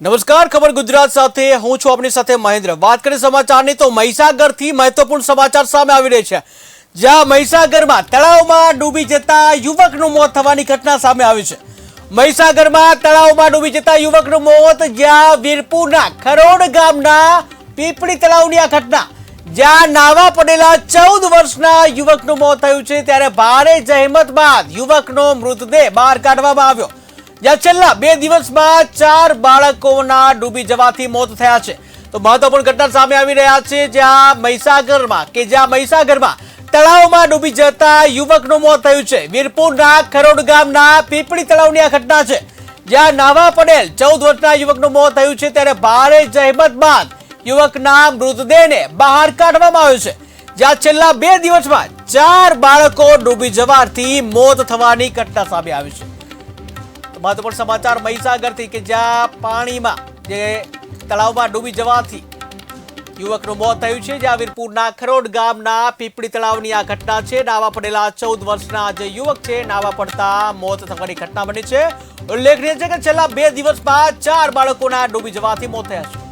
નમસ્કાર, ખબર ગુજરાત સાથે. હું છું આપની સાથે મહેન્દ્ર. વાત કરીએ સમાચારની તો મહીસાગરથી મહત્વપૂર્ણ સમાચાર સામે આવી રહ્યા છે. જ્યાં મહીસાગરમાં તળાવમાં ડૂબી જતા યુવકનું મોત થવાની ઘટના સામે આવી છે. મહીસાગરમાં તળાવમાં ડૂબી જતા યુવકનું મોત જ્યાં વીરપુરના ખરોડ ગામના પીપળી તળાવની આ ઘટના. જ્યાં નાવા પડેલા ચૌદ વર્ષના યુવકનું મોત થયું છે. ત્યારે ભારે જહેમત બાદ યુવકનો મૃતદેહ બહાર કાઢવામાં આવ્યો. જ્યાં છેલ્લા બે દિવસમાં ચાર બાળકોના ડૂબી જવાથી મોત થયા છે. તો મહત્વપૂર્ણ ઘટના સામે આવી રહ્યા છે, જ્યાં મહીસાગરમાં કે જ્યાં મહીસાગરમાં તળાવમાં ડૂબી જતા યુવકનું મોત થયું છે. વીરપુરના ખરોડ ગામના પીપળી તળાવની આ ઘટના છે. જ્યાં નાવા પડેલ ચૌદ વર્ષના યુવકનું મોત થયું છે, ત્યારે ભારે જહેમત બાદ યુવકના મૃતદેહને બહાર કાઢવામાં આવ્યો છે. જ્યાં છેલ્લા બે દિવસમાં ચાર બાળકો ડૂબી જવાથી મોત થવાની ઘટના સામે આવી છે. મહત્વપૂર્ણ સમાચાર મહીસાગરથી કે જ્યાં પાણીમાં જે તળાવમાં ડૂબી જવાથી યુવકનું મોત થયું છે. જે વીરપુરના ખરોડ ગામના પીપળી તળાવની આ ઘટના છે. નાવા પડેલા ચૌદ વર્ષના જે યુવક છે, નાવા પડતા મોત થવાની ઘટના બની છે. ઉલ્લેખનીય છે કે છેલ્લા બે દિવસમાં ચાર બાળકોના ડૂબી જવાથી મોત થયા છે.